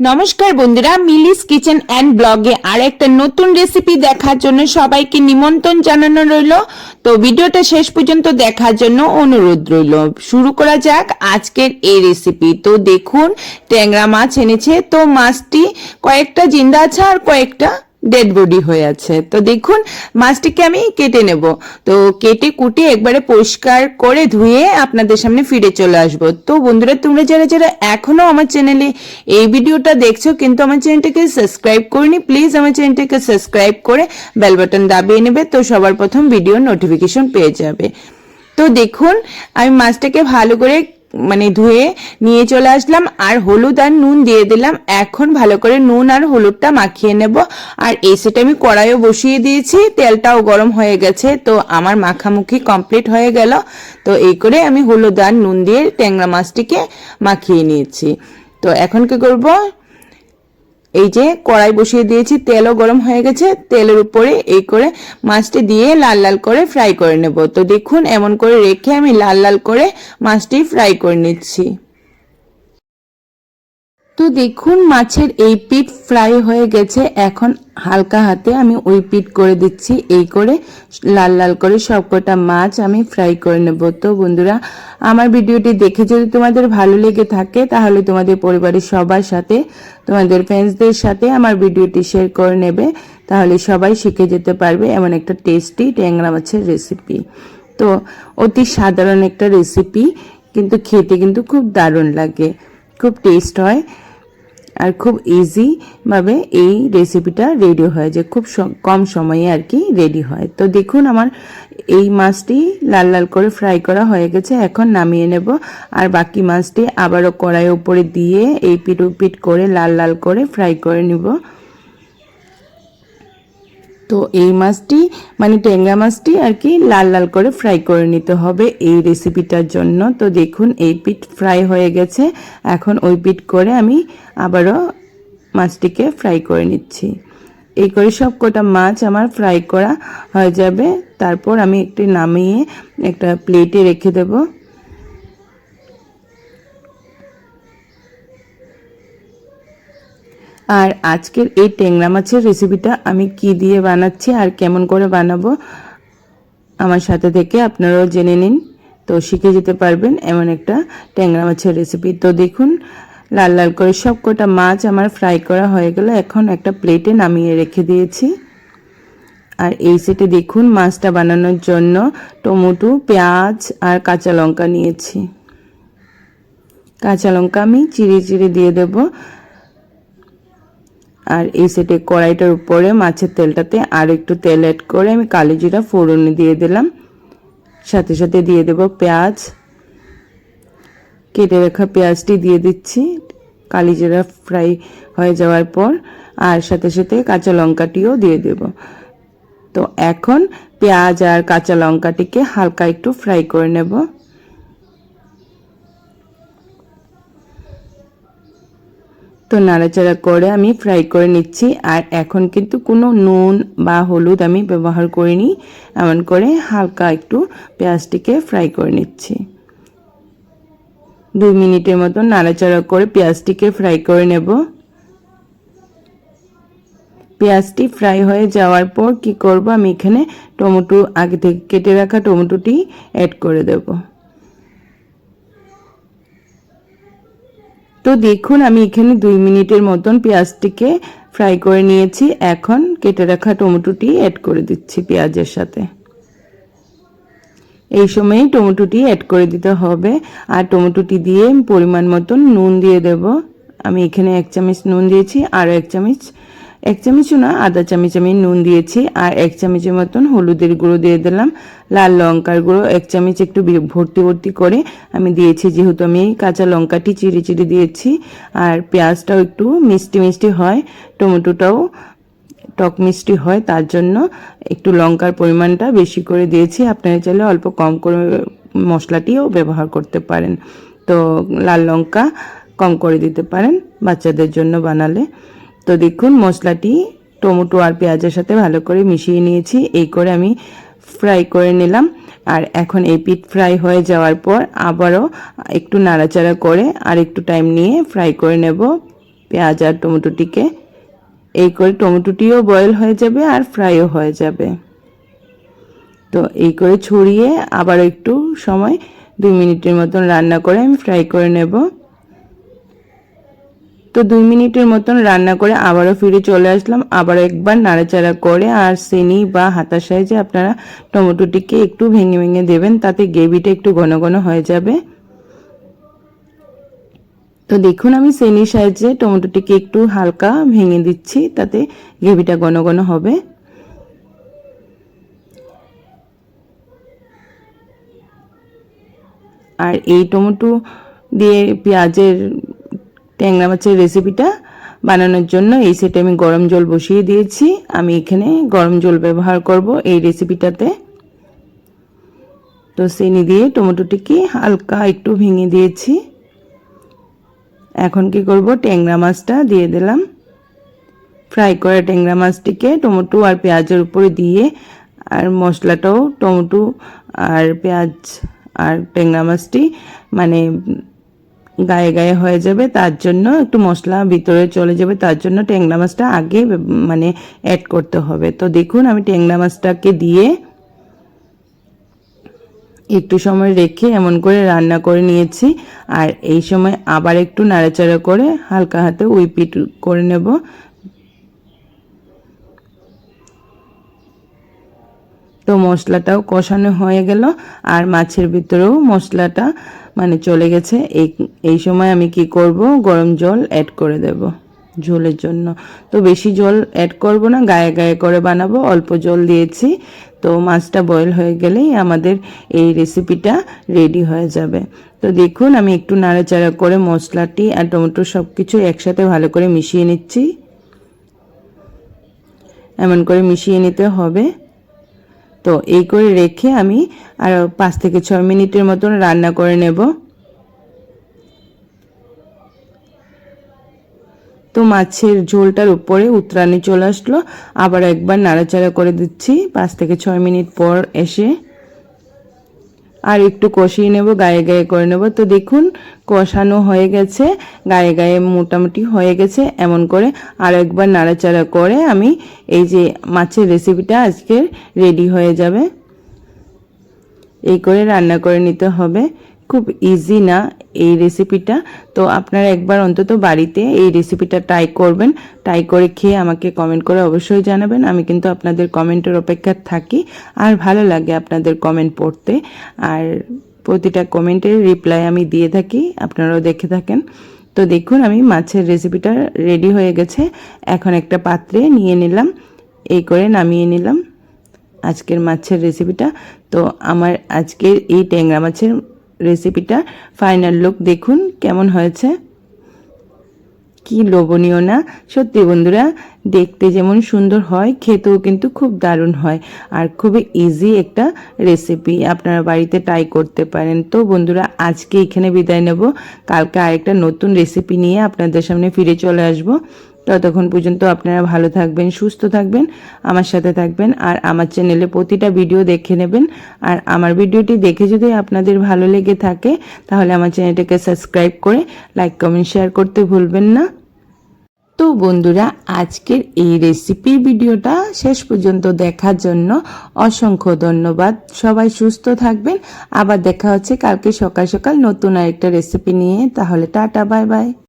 নমস্কার বন্ধুরা, মিলিস kitchen and ব্লগে আর একটা নতুন রেসিপি দেখার জন্য সবাইকে নিমন্ত্রণ জানানো রইল। তো ভিডিওটা শেষ পর্যন্ত দেখার জন্য অনুরোধ রইল। শুরু করা যাক আজকের এই রেসিপি। তো দেখুন, ট্যাংরা মাছ এনেছে, তো মাছটি কয়েকটা জিন্দা আছে আর কয়েকটা ডেড বডি হয়ে আছে। তো দেখুন, মাছটিকে আমি কেটে নেব। তো কেটে কুটে একবারে পরিষ্কার করে ধুয়ে আপনাদের সামনে ফিরে চলে আসব। তো বন্ধুরা, তোমরা যারা যারা এখনও আমার চ্যানেলে এই ভিডিওটা দেখছ, কিন্তু আমার চ্যানেলটাকে সাবস্ক্রাইব করিনি প্লিজ আমার চ্যানেলটাকে সাবস্ক্রাইব করে বেল বাটন দাবিয়ে নেবে, তো সবার প্রথম ভিডিও নোটিফিকেশন পেয়ে যাবে। তো দেখুন, আমি মাছটাকে ভালো করে মানে ধুয়ে নিয়ে চলে আসলাম, আর হলুদ আর নুন দিয়ে দিলাম। এখন ভালো করে নুন আর হলুদটা মাখিয়ে নেব। আর এই সেটা আমি কড়াইও বসিয়ে দিয়েছি, তেলটাও গরম হয়ে গেছে, তো আমার মাখামুখি কমপ্লিট হয়ে গেল। তো এই করে আমি হলুদ আর নুন দিয়ে ট্যাংরা মাছটিকে মাখিয়ে নিয়েছি। তো এখন কি করব? এই যে কড়াই বসিয়ে দিয়েছি, তেলও গরম হয়ে গেছে, তেলের উপরে এই করে মাছটি দিয়ে লাল লাল করে ফ্রাই করে নেব। তো দেখুন, এমন করে রেখে আমি লাল লাল করে মাছটি ফ্রাই করে নিচ্ছি। তো দেখুন মাছের এই পিঠ ফ্রাই হয়ে গেছে। এখন হালকা হাতে আমি ওই পিঠ করে দিচ্ছি। এই করে লাল লাল করে সবকটা মাছ আমি ফ্রাই করে নেব। তো বন্ধুরা, আমার ভিডিওটি দেখে যদি তোমাদের ভালো লেগে থাকে, তাহলে তোমাদের পরিবারের সবার সাথে, তোমাদের ফ্রেন্ডসদের সাথে আমার ভিডিওটি শেয়ার করে নেবে। তাহলে সবাই শিখে যেতে পারবে এমন একটা টেস্টি ট্যাংরা মাছের রেসিপি তো অতি সাধারণ একটা রেসিপি কিন্তু খেতে কিন্তু খুব দারুণ লাগে। খুব টেস্ট হয়। আর খুব ইজিভাবে এই রেসিপিটা রেডি হয় যে খুব কম সময়ে আর কি রেডি হয়। তো দেখুন আমার এই মাছটি লাল লাল করে ফ্রাই করা হয়ে গেছে, এখন নামিয়ে নেব। আর বাকি মাছটি আবারও কড়াইয়ের উপরে দিয়ে এই পিট পিট করে লাল লাল করে ফ্রাই করে নিব। তো এই মাছটি মানে ট্যাংরা মাছটি আর কি লাল লাল করে ফ্রাই করে নিতে হবে এই রেসিপিটার জন্য। তো দেখুন, এই পিঠ ফ্রাই হয়ে গেছে। এখন ওই পিঠ করে আমি আবারও মাছটিকে ফ্রাই করে নিচ্ছি। এই করে সব কটা মাছ আমার ফ্রাই করা হয়ে যাবে। তারপর আমি একটি নামিয়ে একটা প্লেটে রেখে দেবো। আর আজকের এই ট্যাংরা মাছের রেসিপিটা আমি কি দিয়ে বানাচ্ছি আর কেমন করে বানাবো, আমার সাথে থেকে আপনারাও জেনে নিন। তো শিখে যেতে পারবেন এমন একটা ট্যাংরা মাছের রেসিপি তো দেখুন, লাল লাল করে সব কটা মাছ আমার ফ্রাই করা হয়ে গেল। এখন একটা প্লেটে নামিয়ে রেখে দিয়েছি। আর এই সেটে দেখুন, মাছটা বানানোর জন্য টমেটো, পেঁয়াজ আর কাঁচা লঙ্কা নিয়েছি। কাঁচা লঙ্কা আমি চিড়ে চিড়ে দিয়ে দেবো। আর এই সেটে কড়াইটার উপরে মাছের তেলটাতে আর একটু তেল অ্যাড করে আমি কালো জিরা ফোড়নে দিয়ে দিলাম। সাথে সাথে দিয়ে দেব পেঁয়াজ। কেটে রাখা পেঁয়াজটি দিয়ে দিচ্ছি। কালি জিরা ফ্রাই হয়ে যাওয়ার পর আর সাথে সাথে কাঁচা লঙ্কাটিও দিয়ে দেব। তো এখন পেঁয়াজ আর কাঁচা লঙ্কাটিকে হালকা একটু ফ্রাই করে নেব। তো নাড়াচাড়া করে আমি ফ্রাই করে নিচ্ছি। আর এখন কিন্তু কোনো নুন বা হলুদ আমি ব্যবহার করিনি। এমন করে হালকা একটু পেঁয়াজটিকে ফ্রাই করে নিচ্ছি। দুই মিনিটের মতো নাড়াচাড়া করে পেঁয়াজটিকে ফ্রাই করে নেব। পেঁয়াজটি ফ্রাই হয়ে যাওয়ার পর কি করব? আমি এখানে টমেটো, আগে থেকে কেটে রাখা টমেটোটি অ্যাড করে দেবো। তো দেখুন, আমি এখানে দুই মিনিটের মতন পেঁয়াজটিকে ফ্রাই করে নিয়েছি। এখন কেটে রাখা টমেটোটি অ্যাড করে দিচ্ছি পেঁয়াজের সাথে। এই সময়ে টমেটোটি অ্যাড করে দিতে হবে। আর টমেটোটি দিয়ে পরিমাণ মতন নুন দিয়ে দেব। আমি এখানে এক চামচ নুন দিয়েছি আর এক চামচ এক চামচও না, আধা চামচ আমি নুন দিয়েছি আর এক চামচের মতন হলুদের গুঁড়ো দিয়ে দিলাম। লাল লঙ্কার গুঁড়ো এক চামচ একটু ভর্তি ভর্তি করে আমি দিয়েছি, যেহেতু আমি কাঁচা লঙ্কাটি চিড়ি চিড়ি দিয়েছি আর পেঁয়াজটাও একটু মিষ্টি মিষ্টি হয়, টমেটোটাও টক মিষ্টি হয়, তার জন্য একটু লঙ্কার পরিমাণটা বেশি করে দিয়েছি। আপনারা চাইলে অল্প কম করে মশলাটিও ব্যবহার করতে পারেন। তো লাল লঙ্কা কম করে দিতে পারেন বাচ্চাদের জন্য বানালে। তো দেখুন, মশলাটি, টমেটো আর পেঁয়াজের সাথে ভালো করে মিশিয়ে নিয়েছি। এই করে আমি ফ্রাই করে নিলাম। আর এখন এই পিঠ ফ্রাই হয়ে যাওয়ার পর আবারও একটু নাড়াচাড়া করে আর একটু টাইম নিয়ে ফ্রাই করে নেব পেঁয়াজ আর টমেটোটিকে। এই করে টমেটোটিও বয়েল হয়ে যাবে আর ফ্রাইও হয়ে যাবে। তো এই করে ছড়িয়ে আবার একটু সময়, দুই মিনিটের মতন রান্না করে আমি ফ্রাই করে নেব। তো দুই মিনিটের মতন রান্না করে আবারও ফিরে চলে আসলাম। আবার একবার নাড়াচাড়া করে আর চিনি বা হাতার সাইজে আপনারা টমেটোটিকে একটু ভেঙে ভেঙে দেবেন, তাতে গ্রেভিটা একটু ঘন ঘন হয়ে যাবে। তো দেখুন, আমি সেনির সাহায্যে টমেটোটিকে একটু হালকা ভেঙে দিচ্ছি, তাতে গ্রেভিটা ঘন ঘন হবে। আর এই টমেটো দিয়ে পেঁয়াজের ট্যাংরা মাছের রেসিপিটা বানানোর জন্য এই সেটে আমি গরম জল বসিয়ে দিয়েছি। আমি এখানে গরম জল ব্যবহার করব এই রেসিপিটাতে তো চিনি দিয়ে টমেটোটিকে হালকা একটু ভেঙে দিয়েছি। এখন কি করব? ট্যাংরা মাছটা দিয়ে দিলাম। ফ্রাই করা ট্যাংরা মাছটিকে টমেটো আর পেঁয়াজের উপরে দিয়ে আর মশলাটাও টমেটো আর পেঁয়াজ আর ট্যাংরা মাছটি মানে গায়ে গায়ে হয়ে যাবে, তার জন্য একটু মশলা ভিতরে চলে যাবে, তার জন্য ট্যাংরা মাছটা আগে মানে অ্যাড করতে হবে। তো দেখুন, আমি ট্যাংরা মাছটাকে দিয়ে একটু সময় রেখে এমন করে রান্না করে নিয়েছি। আর এই সময় আবার একটু নাড়াচাড়া করে হালকা হাতে উইপিট করে নেব। তো মশলাটাও কষানো হয়ে গেল, আর মাছের ভিতরেও মশলাটা মানে চলে গেছে। এই এই সময় আমি কি করব? গরম জল অ্যাড করে দেব ঝোলের জন্য। তো বেশি জল অ্যাড করব না, গায়ে গায়ে করে বানাবো। অল্প জল দিয়েছি। তো মাছটা বয়েল হয়ে গেলেই আমাদের এই রেসিপিটা রেডি হয়ে যাবে। তো দেখুন, আমি একটু নাড়াচাড়া করে মশলাটি আর টমেটো সব কিছু একসাথে ভালো করে মিশিয়ে নিচ্ছি। এমন করে মিশিয়ে নিতে হবে। তো এই করে রেখে আমি আর পাঁচ থেকে ছয় মিনিটের মতন রান্না করে নেব। তো মাছের ঝোলটার উপরে উতরানি চলে আসলো। আবার একবার নাড়াচাড়া করে দিচ্ছি। পাঁচ থেকে ছয় মিনিট পর এসে আর একটু কষিয়ে নেব, গায়ে গায়ে করে নেব। তো দেখুন, কষানো হয়ে গেছে, গায়ে গায়ে মোটামুটি হয়ে গেছে। এমন করে আর একবার নাড়াচাড়া করে আমি এই যে মাছের রেসিপিটা আজকে রেডি হয়ে যাবে। এই করে রান্না করে নিতে হবে। খুব ইজি না এই রেসিপিটা তো আপনারা একবার অন্তত বাড়িতে এই রেসিপিটা ট্রাই করবেন। ট্রাই করে খেয়ে আমাকে কমেন্ট করে অবশ্যই জানাবেন। আমি কিন্তু আপনাদের কমেন্টের অপেক্ষা থাকি। আর ভালো লাগে আপনাদের কমেন্ট পড়তে। আর প্রতিটা কমেন্টের রিপ্লাই আমি দিয়ে থাকি। আপনারাও দেখে থাকেন। তো দেখুন, আমি মাছের রেসিপিটা রেডি হয়ে গেছে। এখন একটা পাত্রে নিয়ে নিলাম। এই করে নামিয়ে নিলাম। আজকের মাছের রেসিপিটা তো আমার আজকের এই ট্যাংরা মাছের রেসিপিটা ফাইনাল লুক দেখুন কেমন হয়েছে। কি লোভনীয় না। সত্যি বন্ধুরা, দেখতে যেমন সুন্দর হয়, খেতেও কিন্তু খুব দারুণ হয় আর খুবই ইজি একটা রেসিপি আপনারা বাড়িতে ট্রাই করতে পারেন। তো বন্ধুরা, আজকে এখানে বিদায় নেব। কালকে আরেকটা নতুন রেসিপি নিয়ে আপনাদের সামনে ফিরে চলে আসব। ততক্ষণ পর্যন্ত আপনারা ভালো থাকবেন, সুস্থ থাকবেন, আমার সাথে থাকবেন আর আমার চ্যানেলে প্রতিটা ভিডিও দেখে নেবেন। আর আমার ভিডিওটি দেখে যদি আপনাদের ভালো লেগে থাকে, তাহলে আমার চ্যানেলটাকে সাবস্ক্রাইব করে লাইক, কমেন্ট, শেয়ার করতে ভুলবেন না। তো বন্ধুরা, আজকের এই রেসিপির ভিডিওটা শেষ পর্যন্ত দেখার জন্য অসংখ্য ধন্যবাদ। সবাই সুস্থ থাকবেন। আবার দেখা হচ্ছে কালকে সকাল সকাল নতুন আরেকটা রেসিপি নিয়ে। তাহলে টাটা, বাই বাই।